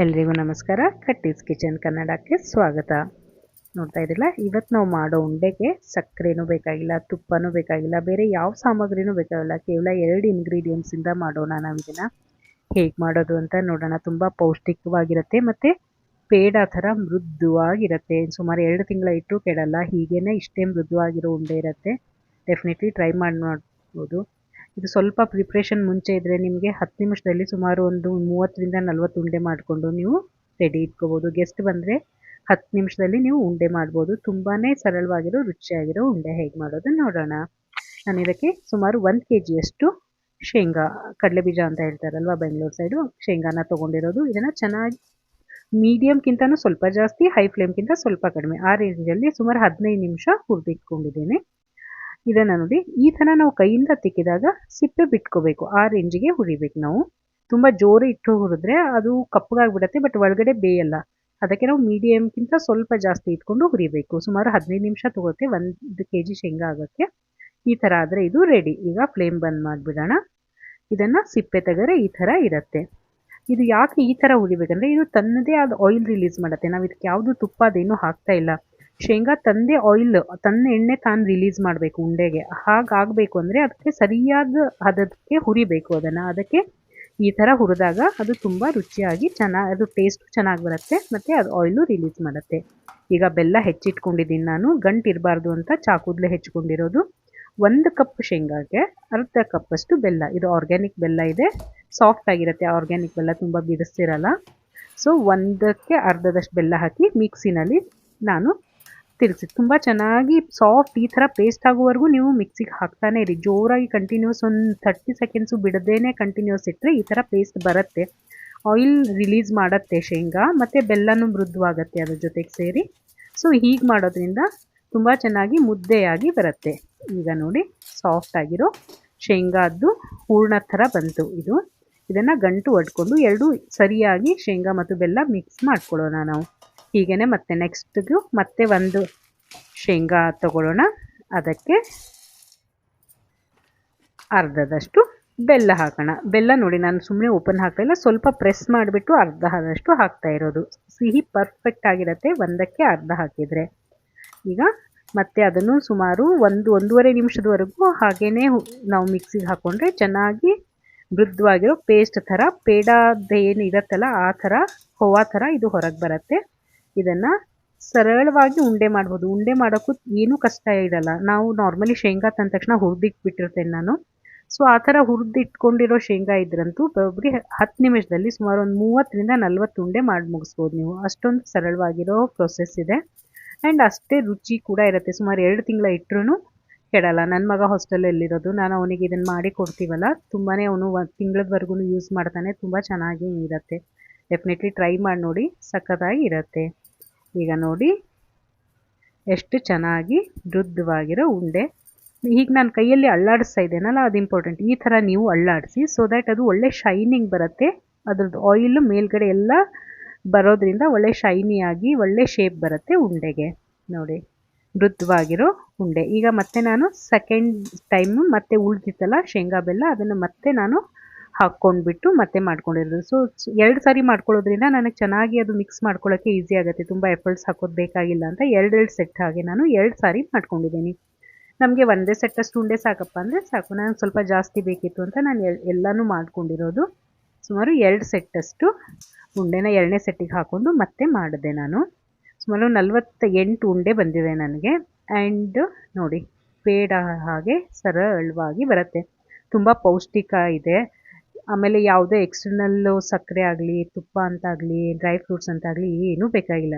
ಎಲ್ರಿಗೂ ನಮಸ್ಕಾರ. ಕಟ್ಟೀಸ್ ಕಿಚನ್ ಕನ್ನಡಕ್ಕೆ ಸ್ವಾಗತ. ನೋಡ್ತಾ ಇದ್ದಿಲ್ಲ ಇವತ್ತು ನಾವು ಮಾಡೋ ಉಂಡೆಗೆ ಸಕ್ಕರೆನೂ ಬೇಕಾಗಿಲ್ಲ, ತುಪ್ಪನೂ ಬೇಕಾಗಿಲ್ಲ, ಬೇರೆ ಯಾವ ಸಾಮಗ್ರಿನೂ ಬೇಕಾಗಿಲ್ಲ, ಕೇವಲ ಎರಡು ಇಂಗ್ರೀಡಿಯೆಂಟ್ಸಿಂದ ಮಾಡೋಣ ನಾವು ಇದನ್ನು. ಹೇಗೆ ಮಾಡೋದು ಅಂತ ನೋಡೋಣ. ತುಂಬ ಪೌಷ್ಟಿಕವಾಗಿರುತ್ತೆ ಮತ್ತು ಪೇಡ ಥರ ಮೃದುವಾಗಿರುತ್ತೆ. ಸುಮಾರು ಎರಡು ತಿಂಗಳ ಇಟ್ಟು ಕೆಡಲ್ಲ ಹೀಗೇ ಇಷ್ಟೇ ಮೃದುವಾಗಿರೋ ಉಂಡೆ ಇರುತ್ತೆ. ಡೆಫಿನೆಟ್ಲಿ ಟ್ರೈ ಮಾಡಿ ನೋಡ್ಬೋದು ಇದು ಸ್ವಲ್ಪ ಪ್ರಿಪ್ರೇಷನ್ ಮುಂಚೆ ಇದ್ದರೆ ನಿಮಗೆ ಹತ್ತು ನಿಮಿಷದಲ್ಲಿ ಸುಮಾರು ಒಂದು ಮೂವತ್ತರಿಂದ ನಲ್ವತ್ತು ಉಂಡೆ ಮಾಡಿಕೊಂಡು ನೀವು ರೆಡಿ ಇಟ್ಕೋಬೋದು. ಗೆಸ್ಟ್ ಬಂದರೆ ಹತ್ತು ನಿಮಿಷದಲ್ಲಿ ನೀವು ಉಂಡೆ ಮಾಡ್ಬೋದು. ತುಂಬಾ ಸರಳವಾಗಿರೋ, ರುಚಿಯಾಗಿರೋ ಉಂಡೆ ಹೇಗೆ ಮಾಡೋದು ನೋಡೋಣ. ನಾನು ಇದಕ್ಕೆ ಸುಮಾರು ಒಂದು ಕೆ ಜಿಯಷ್ಟು ಶೇಂಗಾ, ಕಡಲೆ ಬೀಜ ಅಂತ ಹೇಳ್ತಾರಲ್ವ ಬೆಂಗಳೂರು ಸೈಡು ಶೇಂಗಾನ ತೊಗೊಂಡಿರೋದು. ಇದನ್ನು ಚೆನ್ನಾಗಿ ಮೀಡಿಯಮ್ಗಿಂತನೂ ಸ್ವಲ್ಪ ಜಾಸ್ತಿ ಹೈ ಫ್ಲೇಮ್ಗಿಂತ ಸ್ವಲ್ಪ ಕಡಿಮೆ ಆ ರೇಂಜಲ್ಲಿ ಸುಮಾರು ಹದಿನೈದು ನಿಮಿಷ ಹುರಿದಿಟ್ಕೊಂಡಿದ್ದೇನೆ. ಇದನ್ನು ನೋಡಿ, ಈ ಥರ ನಾವು ಕೈಯಿಂದ ತಿಕ್ಕಿದಾಗ ಸಿಪ್ಪೆ ಬಿಟ್ಕೋಬೇಕು, ಆ ರೇಂಜಿಗೆ ಹುರಿಬೇಕು ನಾವು. ತುಂಬ ಜೋರು ಇಟ್ಟು ಹುರಿದ್ರೆ ಅದು ಕಪ್ಪಗಾಗ್ಬಿಡತ್ತೆ ಬಟ್ ಒಳಗಡೆ ಬೇಯಲ್ಲ. ಅದಕ್ಕೆ ನಾವು ಮೀಡಿಯಮ್ಗಿಂತ ಸ್ವಲ್ಪ ಜಾಸ್ತಿ ಇಟ್ಕೊಂಡು ಹುರಿಬೇಕು. ಸುಮಾರು ಹದಿನೈದು ನಿಮಿಷ ತಗೋತೆ ಒಂದು ಕೆ ಜಿ ಶೇಂಗಾ ಆಗೋಕ್ಕೆ. ಈ ಥರ ಆದರೆ ಇದು ರೆಡಿ ಈಗ ಫ್ಲೇಮ್ ಬಂದ್ ಮಾಡಿಬಿಡೋಣ. ಇದನ್ನು ಸಿಪ್ಪೆ ತೆಗೆದ್ರೆ ಈ ಥರ ಇರುತ್ತೆ. ಇದು ಯಾಕೆ ಈ ಥರ ಹುರಿಬೇಕಂದ್ರೆ, ಇದು ತನ್ನದೇ ಆದ ಆಯಿಲ್ ರಿಲೀಸ್ ಮಾಡುತ್ತೆ. ನಾವು ಇದಕ್ಕೆ ಯಾವುದು ತುಪ್ಪ ಅದೇನು ಹಾಕ್ತಾ ಇಲ್ಲ. ಶೇಂಗಾ ತಂದೆ ಆಯಿಲ್ ತನ್ನ ಎಣ್ಣೆ ತಾನು ರಿಲೀಸ್ ಮಾಡಬೇಕು ಉಂಡೆಗೆ. ಹಾಗಾಗಬೇಕು ಅಂದರೆ ಅದಕ್ಕೆ ಸರಿಯಾದ ಹದಕ್ಕೆ ಹುರಿಬೇಕು ಅದನ್ನು. ಅದಕ್ಕೆ ಈ ಥರ ಹುರಿದಾಗ ಅದು ತುಂಬ ರುಚಿಯಾಗಿ ಚೆನ್ನಾಗಿ ಅದು ಟೇಸ್ಟ್ ಚೆನ್ನಾಗಿ ಬರುತ್ತೆ ಮತ್ತು ಅದು ಆಯಿಲು ರಿಲೀಸ್ ಮಾಡುತ್ತೆ. ಈಗ ಬೆಲ್ಲ ಹೆಚ್ಚಿಟ್ಕೊಂಡಿದ್ದೀನಿ ನಾನು. ಗಂಟು ಇರಬಾರ್ದು ಅಂತ ಚಾಕುದ್ಲೆ ಹೆಚ್ಚಿಕೊಂಡಿರೋದು. ಒಂದು ಕಪ್ ಶೇಂಗಾಗೆ ಅರ್ಧ ಕಪ್ಪಷ್ಟು ಬೆಲ್ಲ. ಇದು ಆರ್ಗ್ಯಾನಿಕ್ ಬೆಲ್ಲ ಇದೆ. ಸಾಫ್ಟ್ ಆಗಿರುತ್ತೆ. ಆರ್ಗ್ಯಾನಿಕ್ ಬೆಲ್ಲ ತುಂಬ ಬಿಡಿಸ್ತಿರಲ್ಲ. ಸೊ ಒಂದಕ್ಕೆ ಅರ್ಧದಷ್ಟು ಬೆಲ್ಲ ಹಾಕಿ ಮಿಕ್ಸಿನಲ್ಲಿ ನಾನು ತಿರುಗಿಸಿ. ತುಂಬ ಚೆನ್ನಾಗಿ ಸಾಫ್ಟ್ ಈ ಥರ ಪೇಸ್ಟ್ ಆಗೋವರೆಗೂ ನೀವು ಮಿಕ್ಸಿಗೆ ಹಾಕ್ತಾನೆ ಇರಿ. ಜೋರಾಗಿ ಕಂಟಿನ್ಯೂಸ್ ಒಂದು ಥರ್ಟಿ ಸೆಕೆಂಡ್ಸು ಬಿಡದೇನೆ ಕಂಟಿನ್ಯೂಸ್ ಇಟ್ಟರೆ ಈ ಥರ ಪೇಸ್ಟ್ ಬರುತ್ತೆ. ಆಯಿಲ್ ರಿಲೀಸ್ ಮಾಡುತ್ತೆ ಶೇಂಗಾ, ಮತ್ತು ಬೆಲ್ಲನೂ ಮೃದುವಾಗತ್ತೆ ಅದ್ರ ಜೊತೆಗೆ ಸೇರಿ. ಸೊ ಹೀಗೆ ಮಾಡೋದ್ರಿಂದ ತುಂಬ ಚೆನ್ನಾಗಿ ಮುದ್ದೆಯಾಗಿ ಬರುತ್ತೆ. ಈಗ ನೋಡಿ ಸಾಫ್ಟ್ ಆಗಿರೋ ಶೇಂಗಾದ್ದು ಹೂರ್ಣ ಥರ ಬಂತು ಇದು. ಇದನ್ನು ಗಂಟು ಒಡ್ಕೊಂಡು ಎರಡೂ ಸರಿಯಾಗಿ ಶೇಂಗಾ ಮತ್ತು ಬೆಲ್ಲ ಮಿಕ್ಸ್ ಮಾಡ್ಕೊಳ್ಳೋಣ ನಾವು. ಹೀಗೇ ಮತ್ತೆ ನೆಕ್ಸ್ಟ್ಗೂ ಮತ್ತೆ ಒಂದು ಶೇಂಗಾ ತಗೊಳ್ಳೋಣ. ಅದಕ್ಕೆ ಅರ್ಧದಷ್ಟು ಬೆಲ್ಲ ಹಾಕೋಣ. ಬೆಲ್ಲ ನೋಡಿ, ನಾನು ಸುಮ್ಮನೆ ಓಪನ್ ಹಾಕಲಿಲ್ಲ ಸ್ವಲ್ಪ ಪ್ರೆಸ್ ಮಾಡಿಬಿಟ್ಟು ಅರ್ಧ ಆದಷ್ಟು ಹಾಕ್ತಾ ಇರೋದು. ಸಿಹಿ ಪರ್ಫೆಕ್ಟ್ ಆಗಿರುತ್ತೆ. ಒಂದಕ್ಕೆ ಅರ್ಧ ಹಾಕಿದರೆ. ಈಗ ಮತ್ತೆ ಅದನ್ನು ಸುಮಾರು ಒಂದು, ಒಂದೂವರೆ ನಿಮಿಷದವರೆಗೂ ಹಾಗೇ ನಾವು ಮಿಕ್ಸಿಗೆ ಹಾಕ್ಕೊಂಡ್ರೆ ಚೆನ್ನಾಗಿ ಮೃದುವಾಗಿರೋ ಪೇಸ್ಟ್ ಥರ, ಪೇಡಾದ ಏನು ಇರುತ್ತಲ್ಲ, ಆ ಥರ, ಹೋವಾ ಥರ ಇದು ಹೊರಗೆ ಬರುತ್ತೆ. ಇದನ್ನು ಸರಳವಾಗಿ ಉಂಡೆ ಮಾಡ್ಬೋದು. ಉಂಡೆ ಮಾಡೋಕ್ಕೂ ಏನೂ ಕಷ್ಟ ಇರಲ್ಲ. ನಾವು ನಾರ್ಮಲಿ ಶೇಂಗಾ ತಂದ ತಕ್ಷಣ ಹುರಿದಿಟ್ಬಿಟ್ಟಿರ್ತೇನೆ ನಾನು. ಸೊ ಆ ಥರ ಹುರಿದಿಟ್ಕೊಂಡಿರೋ ಶೇಂಗಾ ಇದ್ರಂತೂ ಬರೀ ಹತ್ತು ನಿಮಿಷದಲ್ಲಿ ಸುಮಾರು ಒಂದು ಮೂವತ್ತರಿಂದ ನಲ್ವತ್ತು ಉಂಡೆ ಮಾಡಿ ಮುಗಿಸ್ಬೋದು ನೀವು. ಅಷ್ಟೊಂದು ಸರಳವಾಗಿರೋ ಪ್ರೊಸೆಸ್ ಇದೆ. ಆ್ಯಂಡ್ ಅಷ್ಟೇ ರುಚಿ ಕೂಡ ಇರುತ್ತೆ. ಸುಮಾರು ಎರಡು ತಿಂಗಳ ಇಟ್ಟರು ಕೆಡಲ್ಲ. ನನ್ನ ಮಗ ಹಾಸ್ಟೆಲಲ್ಲಿರೋದು ನಾನು ಅವನಿಗೆ ಇದನ್ನು ಮಾಡಿ ಕೊಡ್ತೀವಲ್ಲ? ತುಂಬಾ ಅವನು ಒಂದು ತಿಂಗಳವರೆಗೂ ಯೂಸ್ ಮಾಡ್ತಾನೆ. ತುಂಬ ಚೆನ್ನಾಗಿ ಇರುತ್ತೆ. ಡೆಫಿನೆಟ್ಲಿ ಟ್ರೈ ಮಾಡಿ ನೋಡಿ. ಸಖತ್ತಾಗಿ ಇರುತ್ತೆ. ಈಗ ನೋಡಿ, ಎಷ್ಟು ಚೆನ್ನಾಗಿ ಮೃದುವಾಗಿರೋ ಉಂಡೆ. ಈಗ ನಾನು ಕೈಯಲ್ಲಿ ಅಳ್ಳಾಡಿಸ್ತಾ ಇದ್ದೇನಲ್ಲ, ಅದು ಇಂಪಾರ್ಟೆಂಟ್ ಈ ಥರ ನೀವು ಅಳ್ಳಾಡಿಸಿ ಸೊ ದ್ಯಾಟ್ ಅದು ಒಳ್ಳೆ ಶೈನಿಂಗ್ ಬರುತ್ತೆ. ಅದ್ರದ್ದು ಆಯಿಲ್ ಮೇಲ್ಗಡೆ ಎಲ್ಲ ಬರೋದ್ರಿಂದ ಒಳ್ಳೆ ಶೈನಿಯಾಗಿ ಒಳ್ಳೆ ಶೇಪ್ ಬರುತ್ತೆ ಉಂಡೆಗೆ. ನೋಡಿ ಮೃದುವಾಗಿರೋ ಉಂಡೆ. ಈಗ ಮತ್ತೆ ನಾನು ಸೆಕೆಂಡ್ ಟೈಮು ಮತ್ತೆ ಉಳಿದಿತ್ತಲ್ಲ ಶೇಂಗಾ ಬೆಲ್ಲ, ಅದನ್ನು ಮತ್ತೆ ನಾನು ಹಾಕ್ಕೊಂಡ್ಬಿಟ್ಟು ಮತ್ತೆ ಮಾಡ್ಕೊಂಡಿರೋದು. ಸೊ ಎರಡು ಸಾರಿ ಮಾಡ್ಕೊಳ್ಳೋದ್ರಿಂದ ನನಗೆ ಚೆನ್ನಾಗಿ ಅದು ಮಿಕ್ಸ್ ಮಾಡ್ಕೊಳ್ಳೋಕ್ಕೆ ಈಸಿ ಆಗುತ್ತೆ. ತುಂಬ ಎಫರ್ಟ್ಸ್ ಹಾಕೋದು ಬೇಕಾಗಿಲ್ಲ ಅಂತ ಎರಡೆರಡು ಸೆಟ್ ಹಾಗೆ ನಾನು ಎರಡು ಸಾರಿ ಮಾಡ್ಕೊಂಡಿದ್ದೀನಿ. ನಮಗೆ ಒಂದೇ ಸೆಟ್ಟಷ್ಟು ಉಂಡೆ ಸಾಕಪ್ಪ ಅಂದರೆ ಸಾಕು. ನಾನು ಸ್ವಲ್ಪ ಜಾಸ್ತಿ ಬೇಕಿತ್ತು ಅಂತ ನಾನು ಎಲ್ಲನೂ ಮಾಡ್ಕೊಂಡಿರೋದು. ಸುಮಾರು ಎರಡು ಸೆಟ್ಟಷ್ಟು ಉಂಡೆನ ಎರಡನೇ ಸೆಟ್ಟಿಗೆ ಹಾಕ್ಕೊಂಡು ಮತ್ತೆ ಮಾಡಿದೆ ನಾನು. ಸುಮಾರು ನಲವತ್ತ ಎಂಟು ಉಂಡೆ ಬಂದಿದೆ ನನಗೆ. ಆ್ಯಂಡ್ ನೋಡಿ, ಪೇಡ ಹಾಗೆ ಸರಳವಾಗಿ ಬರುತ್ತೆ. ತುಂಬ ಪೌಷ್ಟಿಕ ಇದೆ. ಆಮೇಲೆ ಯಾವುದೇ ಎಕ್ಸ್ಟರ್ನಲ್ ಸಕ್ಕರೆ ಆಗಲಿ ತುಪ್ಪ ಅಂತಾಗಲಿ ಡ್ರೈ ಫ್ರೂಟ್ಸ್ ಅಂತಾಗಲಿ ಏನೂ ಬೇಕಾಗಿಲ್ಲ.